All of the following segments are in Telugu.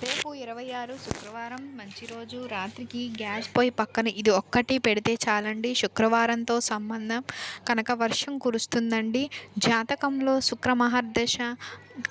big రేపు ఇరవై ఆరు శుక్రవారం మంచి రోజు. రాత్రికి గ్యాస్ పొయ్యి పక్కన ఇది ఒక్కటి పెడితే చాలండి. శుక్రవారంతో సంబంధం కనుక వర్షం కురుస్తుందండి. జాతకంలో శుక్ర మహర్దశ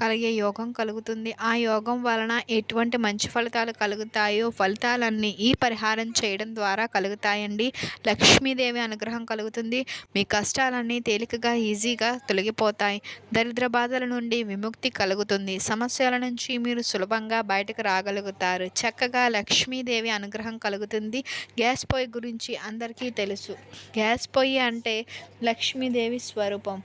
కలిగే యోగం కలుగుతుంది. ఆ యోగం వలన ఎటువంటి మంచి ఫలితాలు కలుగుతాయో ఫలితాలన్నీ ఈ పరిహారం చేయడం ద్వారా కలుగుతాయండి. లక్ష్మీదేవి అనుగ్రహం కలుగుతుంది. మీ కష్టాలన్నీ తేలికగా ఈజీగా తొలగిపోతాయి. దరిద్ర బాధల నుండి విముక్తి కలుగుతుంది. సమస్యల నుంచి మీరు సులభంగా బయటకు రా రాగలుగుతారు చక్కగా లక్ష్మీదేవి అనుగ్రహం కలుగుతుంది. గ్యాస్ పొయ్యి గురించి అందరికీ తెలుసు. గ్యాస్ పొయ్యి అంటే లక్ష్మీదేవి స్వరూపం.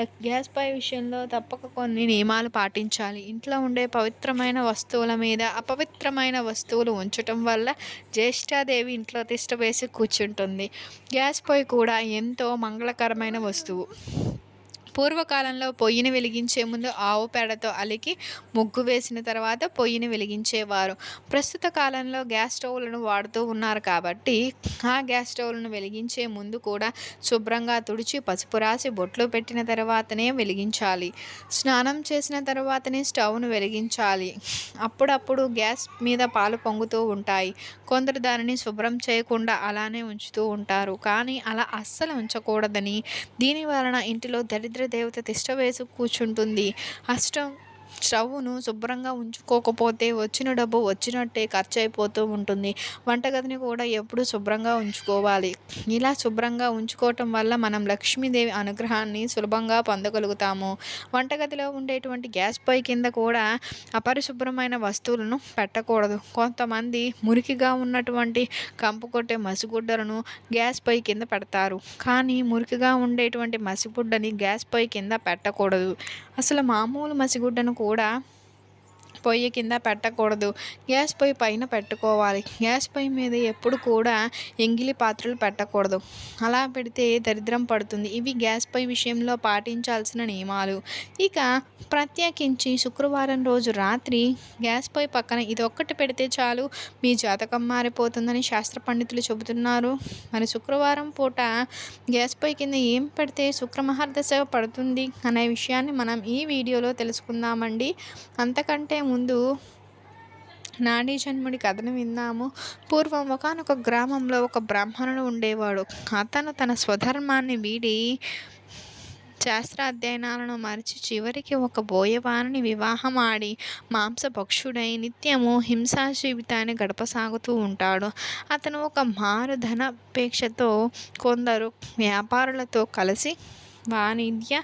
గ్యాస్ పొయ్యి విషయంలో తప్పక కొన్ని నియమాలు పాటించాలి. ఇంట్లో ఉండే పవిత్రమైన వస్తువుల మీద అపవిత్రమైన వస్తువులు ఉంచటం వల్ల జ్యేష్ఠాదేవి ఇంట్లో తిష్ట వేసి కూర్చుంటుంది. గ్యాస్ పొయ్యి కూడా ఎంతో మంగళకరమైన వస్తువు. పూర్వకాలంలో పొయ్యిని వెలిగించే ముందు ఆవు పేడతో అలికి ముగ్గు వేసిన తర్వాత పొయ్యిని వెలిగించేవారు. ప్రస్తుత కాలంలో గ్యాస్ స్టవ్లను వాడుతూ ఉన్నారు కాబట్టి ఆ గ్యాస్ స్టవ్లను వెలిగించే ముందు కూడా శుభ్రంగా తుడిచి పసుపు రాసి బొట్లు పెట్టిన తర్వాతనే వెలిగించాలి. స్నానం చేసిన తర్వాతనే స్టవ్ను వెలిగించాలి. అప్పుడప్పుడు గ్యాస్ మీద పాలు పొంగుతూ ఉంటాయి. కొందరు దానిని శుభ్రం చేయకుండా అలానే ఉంచుతూ ఉంటారు. కానీ అలా అస్సలు ఉంచకూడదని దీని వలన ఇంటిలో దరిద్ర దేవత తిష్ట వేసి కూర్చుంటుంది. అష్టం స్టవ్ను శుభ్రంగా ఉంచుకోకపోతే వచ్చిన డబ్బు వచ్చినట్టే ఖర్చు అయిపోతూ ఉంటుంది. వంటగదిని కూడా ఎప్పుడు శుభ్రంగా ఉంచుకోవాలి. ఇలా శుభ్రంగా ఉంచుకోవటం వల్ల మనం లక్ష్మీదేవి అనుగ్రహాన్ని సులభంగా పొందగలుగుతాము. వంటగదిలో ఉండేటువంటి గ్యాస్ పొయ్యి కింద కూడా అపరిశుభ్రమైన వస్తువులను పెట్టకూడదు. కొంతమంది మురికిగా ఉన్నటువంటి కంపు కొట్టే మసిగుడ్డలను గ్యాస్ పొయ్యి కింద పెడతారు. కానీ మురికిగా ఉండేటువంటి మసిగుడ్డని గ్యాస్ పొయ్యి కింద పెట్టకూడదు. అసలు మామూలు మసిగుడ్డను కూడా పొయ్యి కింద పెట్టకూడదు. గ్యాస్ పొయ్యి పైన పెట్టుకోవాలి. గ్యాస్ పొయ్యి మీద ఎప్పుడు కూడా ఎంగిలి పాత్రలు పెట్టకూడదు. అలా పెడితే దరిద్రం పడుతుంది. ఇవి గ్యాస్ పొయ్యి విషయంలో పాటించాల్సిన నియమాలు. ఇక ప్రత్యేకించి శుక్రవారం రోజు రాత్రి గ్యాస్ పొయ్యి పక్కన ఇది ఒక్కటి పెడితే చాలు మీ జాతకం మారిపోతుందని శాస్త్ర పండితులు చెబుతున్నారు. మరి శుక్రవారం పూట గ్యాస్ పొయ్యి కింద ఏం పెడితే శుక్రమహార్దశ పడుతుంది అనే విషయాన్ని మనం ఈ వీడియోలో తెలుసుకుందామండి. అంతకంటే ముందు నాడీ జన్ముడి కథను విందాము. పూర్వం ఒకనొక గ్రామంలో ఒక బ్రాహ్మణుడు ఉండేవాడు. అతను తన స్వధర్మాన్ని వీడి శాస్త్ర అధ్యయనాలను మరిచి చివరికి ఒక బోయవారిని వివాహం ఆడి మాంసభక్షుడై నిత్యము హింసా జీవితాన్ని గడపసాగుతూ ఉంటాడు. అతను ఒక మారు ధనపేక్షతో కొందరు వ్యాపారులతో కలిసి వాణిజ్య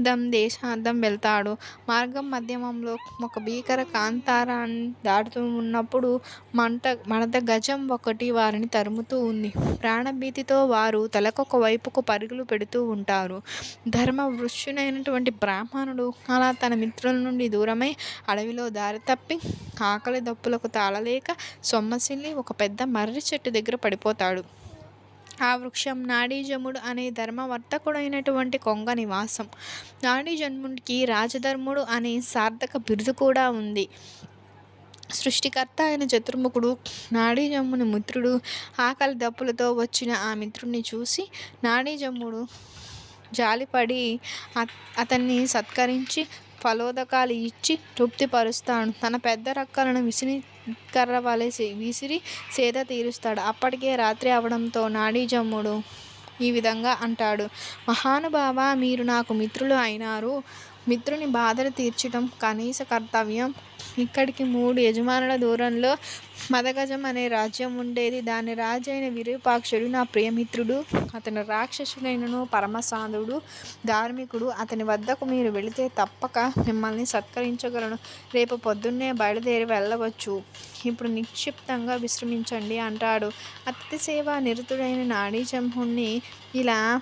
దం దేశాంతం వెళ్తాడు. మార్గం మధ్యమంలో ఒక భీకర కాంతారాన్ని దాటుతూ ఉన్నప్పుడు మంట మడత గజం ఒకటి వారిని తరుముతూ ఉంది. ప్రాణభీతితో వారు తలకొక వైపుకు పరుగులు పెడుతూ ఉంటారు. ధర్మ వృష్యునైనటువంటి బ్రాహ్మణుడు అలా తన మిత్రుల నుండి దూరమై అడవిలో దారి తప్పి ఆకలి దప్పులకు తాళలేక సొమ్మసిల్లి ఒక పెద్ద మర్రి చెట్టు దగ్గర పడిపోతాడు. ఆ వృక్షం నాడీజముడు అనే ధర్మవర్తకుడైనటువంటి కొంగ నివాసం. నాడీజన్ముడికి రాజధర్ముడు అనే సార్థక బిరుదు కూడా ఉంది. సృష్టికర్త అయిన చతుర్ముఖుడు నాడీజమ్ముని మిత్రుడు ఆకలి దప్పులతో వచ్చిన ఆ మిత్రుడిని చూసి నాడీజమ్ముడు జాలిపడి అతన్ని సత్కరించి ఫలోదకాలు ఇచ్చి తృప్తిపరుస్తాడు. తన పెద్ద రక్కలను విసిరి కర్ర వలె విసిరి సేద తీరుస్తాడు. అప్పటికే రాత్రి అవడంతో నాడీజమ్ముడు ఈ విధంగా అంటాడు. మహానుభావ మీరు నాకు మిత్రులు అయినారు. మిత్రుని బాధలు తీర్చడం కనీస కర్తవ్యం. ఇక్కడికి మూడు యజమానుల దూరంలో మదగజం అనే రాజ్యం ఉండేది. దాని రాజైన విరూపాక్షుడు నా ప్రియమిత్రుడు అతను రాక్షసుడైనను పరమసాధుడు ధార్మికుడు అతని వద్దకు మీరు వెళితే తప్పక మిమ్మల్ని సత్కరించగలను. రేపు పొద్దున్నే బయలుదేరి వెళ్ళవచ్చు. ఇప్పుడు నిక్షిప్తంగా విశ్రమించండి అంటాడు. అతిథి సేవ నిరుతుడైన నాడీజంహుణ్ణి ఇలా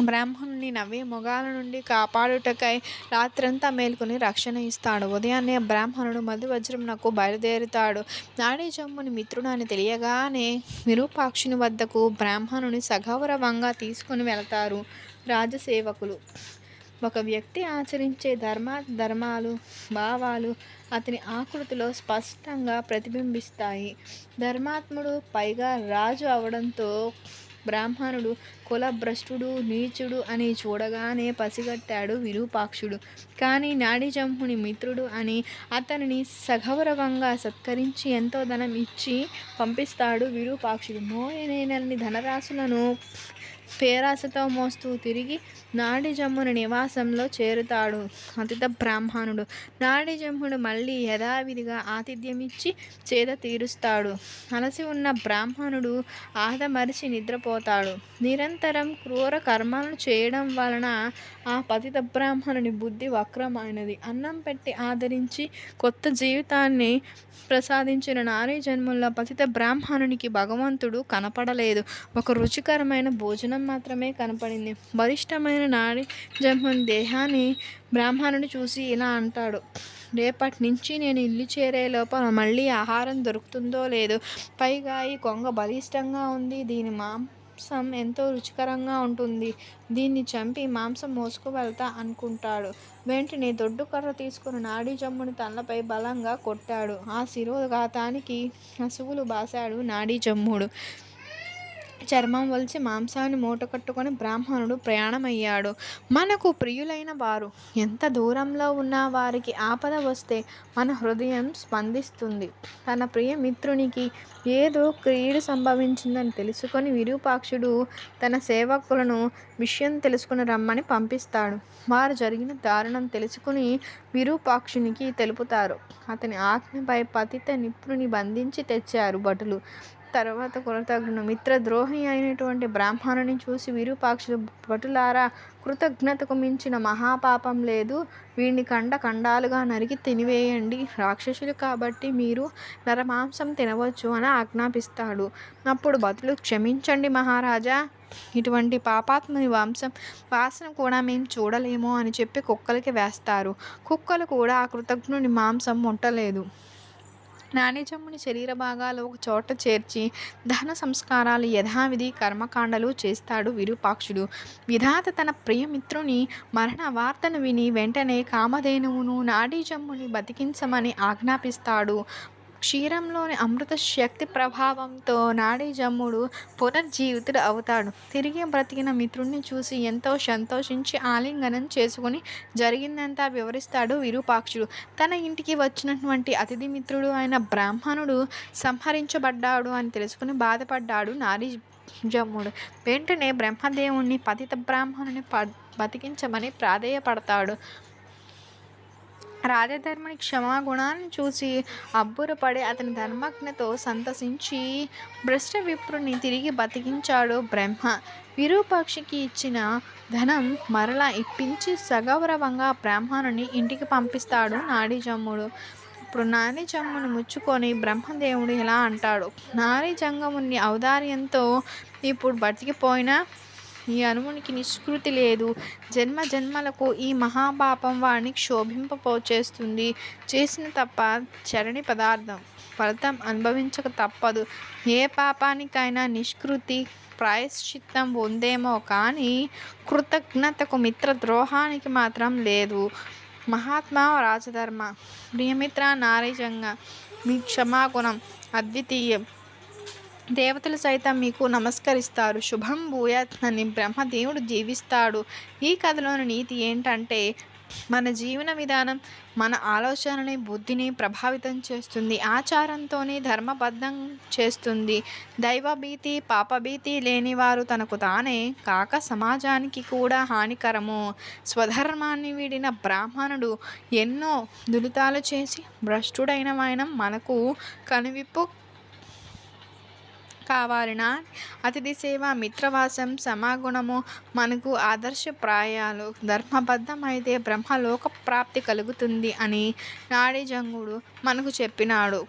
బ్రాహ్మణుని నవ్వి మొగాల నుండి కాపాడుటకై రాత్రంతా మేల్కొని రక్షణ ఇస్తాడు. ఉదయాన్నే బ్రాహ్మణుడు మధువజ్రమునకు బయలుదేరుతాడు. నాడీజమ్ముని మిత్రుడు అని తెలియగానే విరూపాక్షుని వద్దకు బ్రాహ్మణుని సగౌరవంగా తీసుకుని వెళతారు రాజసేవకులు. ఒక వ్యక్తి ఆచరించే ధర్మ ధర్మాలు భావాలు అతని ఆకృతిలో స్పష్టంగా ప్రతిబింబిస్తాయి. ధర్మాత్ముడు పైగా రాజు అవడంతో బ్రాహ్మణుడు కులభ్రష్టుడు నీచుడు అని చూడగానే పసిగట్టాడు విరూపాక్షుడు. కానీ నాడిజంహుని మిత్రుడు అని అతనిని సగౌరవంగా సత్కరించి ఎంతో ధనం ఇచ్చి పంపిస్తాడు విరూపాక్షుడు. మోయనేనన్ని ధనరాశులను పేరాసతో మోస్తూ తిరిగి నాడిజమ్ముని నివాసంలో చేరుతాడు అతిథ బ్రాహ్మణుడు. నాడిజమ్ముడు మళ్ళీ యథావిధిగా ఆతిథ్యమిచ్చి చేద తీరుస్తాడు. అలసి ఉన్న బ్రాహ్మణుడు ఆదమరిచి నిద్రపోతాడు. నిరంతరం క్రూర కర్మలను చేయడం వలన ఆ పతిత బ్రాహ్మణుని బుద్ధి వక్రమైనది. అన్నం పెట్టి ఆదరించి కొత్త జీవితాన్ని ప్రసాదించిన నారీ జన్మల్లో పతిత బ్రాహ్మణునికి భగవంతుడు కనపడలేదు. ఒక రుచికరమైన భోజనం మాత్రమే కనపడింది. బలిష్టమైన నాడి జన్మని దేహాన్ని బ్రాహ్మణుడు చూసి ఇలా అంటాడు. రేపటి నుంచి నేను ఇల్లు చేరే లోపల మళ్ళీ ఆహారం దొరుకుతుందో లేదో పైగా ఈ కొంగ బలిష్టంగా ఉంది. దీని మాంసం ఎంతో రుచికరంగా ఉంటుంది. దీన్ని చంపి మాంసం మోసుకు వెళ్తా అనుకుంటాడు. వెంటనే దొడ్డు కర్ర తీసుకుని నాడీ జమ్ముని తలపై బలంగా కొట్టాడు. ఆ శిరోఘాతానికి అసువులు బాశాడు నాడీ జమ్ముడు. చర్మం వలిచి మాంసాన్ని మూట కట్టుకొని బ్రాహ్మణుడు ప్రయాణమయ్యాడు. మనకు ప్రియులైన వారు ఎంత దూరంలో ఉన్న వారికి ఆపద వస్తే మన హృదయం స్పందిస్తుంది. తన ప్రియమిత్రునికి ఏదో క్రీడు సంభవించిందని తెలుసుకొని విరూపాక్షుడు తన సేవకులను విషయం తెలుసుకుని రమ్మని పంపిస్తాడు. వారు జరిగిన దారుణం తెలుసుకుని విరూపాక్షునికి తెలుపుతారు. అతని ఆజ్ఞపై పతిత నిపుణుని బంధించి తెచ్చారు భటులు తర్వాత కృతజ్ఞ మిత్రద్రోహి అయినటువంటి బ్రాహ్మణుని చూసి విరూపాక్షుడు భటులారా కృతజ్ఞతకు మించిన మహాపాపం లేదు. వీడిని కండ ఖండాలుగా నరికి తినివేయండి. రాక్షసులు కాబట్టి మీరు నరమాంసం తినవచ్చు అని ఆజ్ఞాపిస్తాడు. అప్పుడు భటులు క్షమించండి మహారాజా. ఇటువంటి పాపాత్ముని వంశం వాసన కూడా మేము చూడలేము అని చెప్పి కుక్కలకి వేస్తారు. కుక్కలు కూడా ఆ కృతజ్ఞుని మాంసం ముట్టలేదు. నానిజమ్ముని శరీర భాగాలు ఒక చోట చేర్చి దహన సంస్కారాలు యథావిధి కర్మకాండలు చేస్తాడు విరూపాక్షుడు. విధాత తన ప్రియమిత్రుని మరణ వార్తను విని వెంటనే కామధేనువును నాడీజమ్ముని బతికించమని ఆజ్ఞాపిస్తాడు. క్షీరంలోని అమృత శక్తి ప్రభావంతో నాడీజమ్ముడు పునర్జీవితుడు అవుతాడు. తిరిగి బ్రతికిన మిత్రుడిని చూసి ఎంతో సంతోషించి ఆలింగనం చేసుకుని జరిగిందంతా వివరిస్తాడు విరూపాక్షుడు. తన ఇంటికి వచ్చినటువంటి అతిథి మిత్రుడు అయిన బ్రాహ్మణుడు సంహరించబడ్డాడు అని తెలుసుకుని బాధపడ్డాడు నారీ జమ్ముడు వెంటనే బ్రహ్మదేవుణ్ణి పతిత బ్రాహ్మణుని బతికించమని ప్రాధేయపడతాడు. రాజధర్మని క్షమాగుణాన్ని చూసి అబ్బురపడి అతని ధర్మజ్ఞతో సంతసించి భ్రష్ట విప్రుని తిరిగి బతికించాడు బ్రహ్మ. విరూపాక్షికి ఇచ్చిన ధనం మరలా ఇప్పించి సగౌరవంగా బ్రాహ్మణుని ఇంటికి పంపిస్తాడు నాడీజమ్ముడు ఇప్పుడు నారీజమ్మును ముచ్చుకొని బ్రహ్మదేవుడు ఇలా అంటాడు. నారీ జంగముని ఔదార్యంతో ఇప్పుడు బతికిపోయిన ఈ అనుమునికి నిష్కృతి లేదు. జన్మ జన్మలకు ఈ మహాపాపం వాడిని క్షోభింపపోచేస్తుంది చేసిన తప్ప చరణి పదార్థం ఫలితం అనుభవించక తప్పదు. ఏ పాపానికైనా నిష్కృతి ప్రాయశ్చిత్తం ఉందేమో కానీ కృతజ్ఞతకు మిత్ర ద్రోహానికి మాత్రం లేదు. మహాత్మా రాజధర్మ ప్రియమిత్ర నారీజంగా మీ క్షమాగుణం అద్వితీయం. దేవతలు సైతం మీకు నమస్కరిస్తారు. శుభం భూయాత్ అని బ్రహ్మదేవుడు జీవిస్తాడు. ఈ కథలోని నీతి ఏంటంటే మన జీవన విధానం మన ఆలోచనని బుద్ధిని ప్రభావితం చేస్తుంది. ఆచారంతోనే ధర్మబద్ధం చేస్తుంది. దైవభీతి పాపభీతి లేనివారు తనకు తానే కాక సమాజానికి కూడా హానికరము. స్వధర్మాన్ని వీడిన బ్రాహ్మణుడు ఎన్నో దులితాలు చేసి భ్రష్టుడైన ఆయన మనకు కనువిప్పు కావాలినా? అతిథి సేవ మిత్రవాసం సమాగుణము మనకు ఆదర్శప్రాయాలు. ధర్మబద్ధమైతే బ్రహ్మలోక ప్రాప్తి కలుగుతుంది అని నాడీజంగుడు మనకు చెప్పినాడు.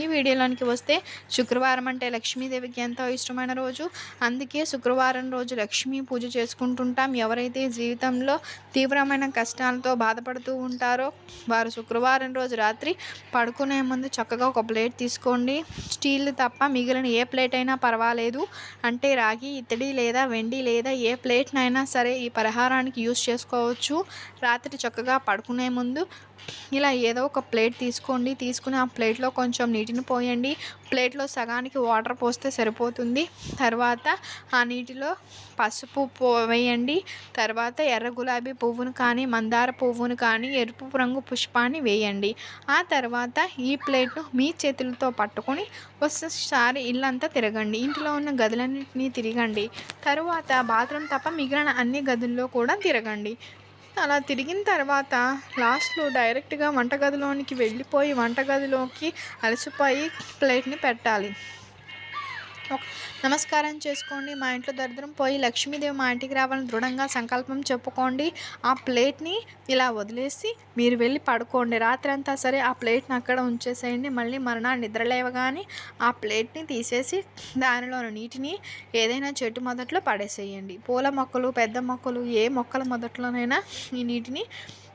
ఈ వీడియోలోనికి వస్తే శుక్రవారం అంటే లక్ష్మీదేవికి ఎంతో ఇష్టమైన రోజు. అందుకే శుక్రవారం రోజు లక్ష్మీ పూజ చేసుకుంటుంటాం. ఎవరైతే జీవితంలో తీవ్రమైన కష్టాలతో బాధపడుతూ ఉంటారో వారు శుక్రవారం రోజు రాత్రి పడుకునే ముందు చక్కగా ఒక ప్లేట్ తీసుకోండి. స్టీల్ తప్ప మిగిలిన ఏ ప్లేట్ అయినా పర్వాలేదు. అంటే రాగి ఇత్తడి లేదా వెండి లేదా ఏ ప్లేట్నైనా సరే ఈ పరిహారానికి యూస్ చేసుకోవచ్చు. రాత్రి చక్కగా పడుకునే ముందు ఇలా ఏదో ఒక ప్లేట్ తీసుకోండి. తీసుకుని ఆ ప్లేట్లో కొంచెం నీటిని పోయండి. ప్లేట్లో సగానికి వాటర్ పోస్తే సరిపోతుంది. తర్వాత ఆ నీటిలో పసుపు వేయండి. తర్వాత ఎర్ర గులాబీ పువ్వును కానీ మందార పువ్వును కానీ ఎరుపు రంగు పుష్పాన్ని వేయండి. ఆ తర్వాత ఈ ప్లేట్ను మీ చేతులతో పట్టుకొని ఒకసారి ఇల్లంతా తిరగండి. ఇంట్లో ఉన్న గదులన్నింటినీ తిరగండి. తరువాత బాత్రూమ్ తప్ప మిగిలిన అన్ని గదుల్లో కూడా తిరగండి. అలా తిరిగిన తర్వాత లాస్ట్లో డైరెక్ట్గా వంటగదిలోనికి వెళ్ళిపోయి వంటగదిలోకి అలసిపోయి ప్లేట్ని పెట్టాలి. నమస్కారం చేసుకోండి. మా ఇంట్లో దరిద్రం పోయి లక్ష్మీదేవి మా ఇంటికి రావాలని దృఢంగా సంకల్పం చెప్పుకోండి. ఆ ప్లేట్ని ఇలా వదిలేసి మీరు వెళ్ళి పడుకోండి. రాత్రి అంతా సరే ఆ ప్లేట్ని అక్కడ ఉంచేసేయండి. మళ్ళీ మరణాన్ని నిద్రలేవగానే ఆ ప్లేట్ని తీసేసి దానిలోని నీటిని ఏదైనా చెట్టు మొదట్లో పడేసేయండి. పూల మొక్కలు పెద్ద మొక్కలు ఏ మొక్కల మొదట్లోనైనా ఈ నీటిని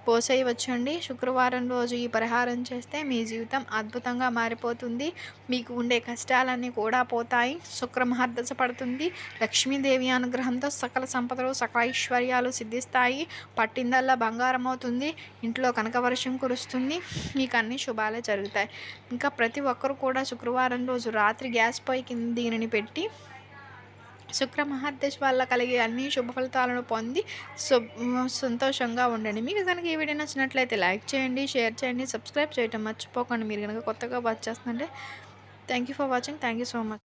పోసేయవచ్చండి. శుక్రవారం రోజు ఈ పరిహారం చేస్తే మీ జీవితం అద్భుతంగా మారిపోతుంది. మీకు ఉండే కష్టాలన్నీ కూడా పోతాయి. శుక్రమహర్దశ పడుతుంది. లక్ష్మీదేవి అనుగ్రహంతో సకల సంపదలు సకల ఐశ్వర్యాలు సిద్ధిస్తాయి. పట్టిందల్లా బంగారం అవుతుంది. ఇంట్లో కనకవర్షం కురుస్తుంది. మీకు అన్ని శుభాలే జరుగుతాయి. ఇంకా ప్రతి ఒక్కరు కూడా శుక్రవారం రోజు రాత్రి గ్యాస్ పొయ్యి కింద దీనిని పెట్టి శుక్ర మహాదశ వల్ల కలిగే అన్ని శుభ ఫలితాలను పొంది సంతోషంగా ఉండండి. మీకు కనుక ఈ వీడియో నచ్చినట్లయితే లైక్ చేయండి షేర్ చేయండి సబ్స్క్రైబ్ చేయటం మర్చిపోకండి. మీరు కనుక కొత్తగా వాచ్ చేస్తుంటే thank you for watching thank you so much